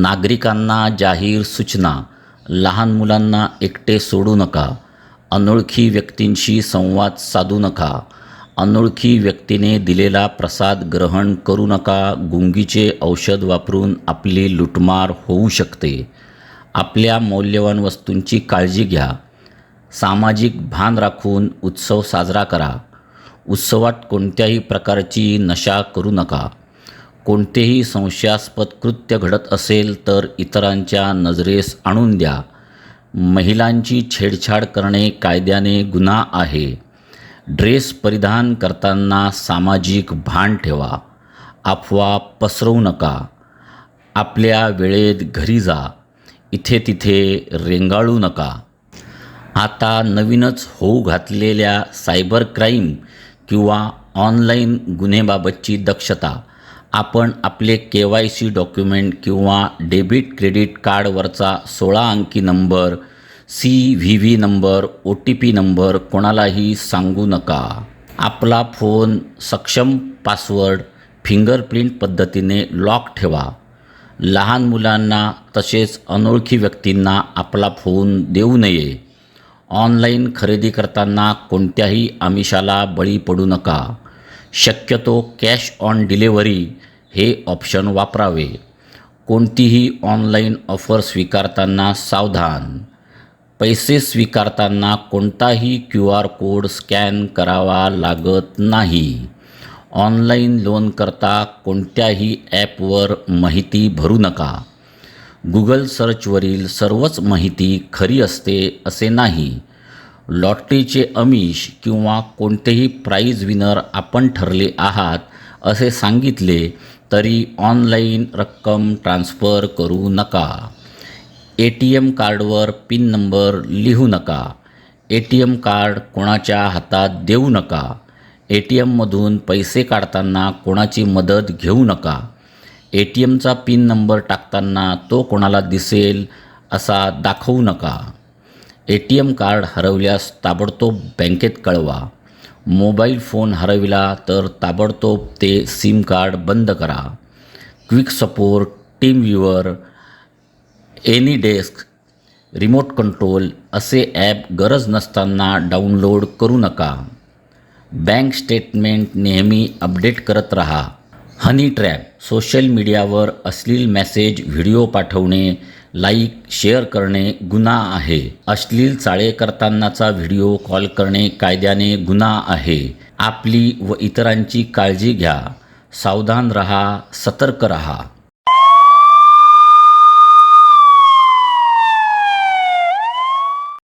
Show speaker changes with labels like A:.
A: नागरिकांना जाहीर सूचना. लहान मुलांना एकटे सोडू नका. अनोळखी व्यक्तींशी संवाद साधू नका. अनोळखी व्यक्तीने दिलेला प्रसाद ग्रहण करू नका. गुंगीचे औषध वापरून आपली लुटमार होऊ शकते. आपल्या मौल्यवान वस्तूंची काळजी घ्या. सामाजिक भान राखून उत्सव साजरा करा. उत्सवात कोणत्याही प्रकारची नशा करू नका. कोणतेही संशयास्पद कृत्य घडत असेल तर इतरांच्या नजरेस आणून द्या. महिलांची छेडछाड करणे कायद्याने गुन्हा आहे. ड्रेस परिधान करताना सामाजिक भान ठेवा. अफवा पसरवू नका. आपल्या वेळेत घरी जा. इथे तिथे रेंगाळू नका. आता नवीनच होऊ घातलेल्या सायबर क्राईम किंवा ऑनलाईन गुन्हेबाबतची दक्षता. आपण आपले के वाय सी डॉक्युमेंट किंवा डेबिट क्रेडिट कार्डवरचा सोळा अंकी number C V V number O T P number कोणालाही सांगू नका. आपला फोन सक्षम पासवर्ड फिंगरप्रिंट पद्धतीने लॉक ठेवा. लहान मुलांना तसेच अनोळखी व्यक्तींना आपला फोन देऊ नये. ऑनलाईन खरेदी करताना कोणत्याही आमिषाला बळी पडू नका. शक्यतो कॅश ऑन डिलेवरी हे ऑप्शन वापरावे. कोणतीही ऑनलाईन ऑफर स्वीकारताना सावधान. पैसे स्वीकारताना कोणताही क्यू आर कोड स्कॅन करावा लागत नाही. ऑनलाईन लोनकरता कोणत्याही ॲपवर माहिती भरू नका. गुगल सर्चवरील सर्वच माहिती खरी असते असे नाही. लॉटरीचे अमिष किंवा कोणतेही प्राईज विनर आपण ठरले आहात असे सांगितले तरी ऑनलाईन रक्कम ट्रान्स्फर करू नका. ए टी एम कार्डवर पिन नंबर लिहू नका. ए टी एम कार्ड कोणाच्या हातात देऊ नका. ए टी एममधून पैसे काढताना कोणाची मदत घेऊ नका. ए टी एमचा पिन नंबर टाकताना तो कोणाला दिसेल असा दाखवू नका. ए टी एम कार्ड हरवल्यास ताबडतोब बँकेत कळवा. मोबाईल फोन हरविला तर ताबडतोब ते सिम कार्ड बंद करा. Quick Support TeamViewer AnyDesk remote control असे ॲप गरज नसताना डाउनलोड करू नका. बँक स्टेटमेंट नेहमी अपडेट करत राहा. हनी ट्रॅप सोशल मीडियावर अश्लील मेसेज व्हिडिओ पाठवणे लाईक शेअर करणे गुन्हा आहे. अश्लील चाळे करतानाचा व्हिडिओ कॉल करणे कायद्याने गुन्हा आहे. आपली व इतरांची काळजी घ्या. सावधान रहा सतर्क रहा.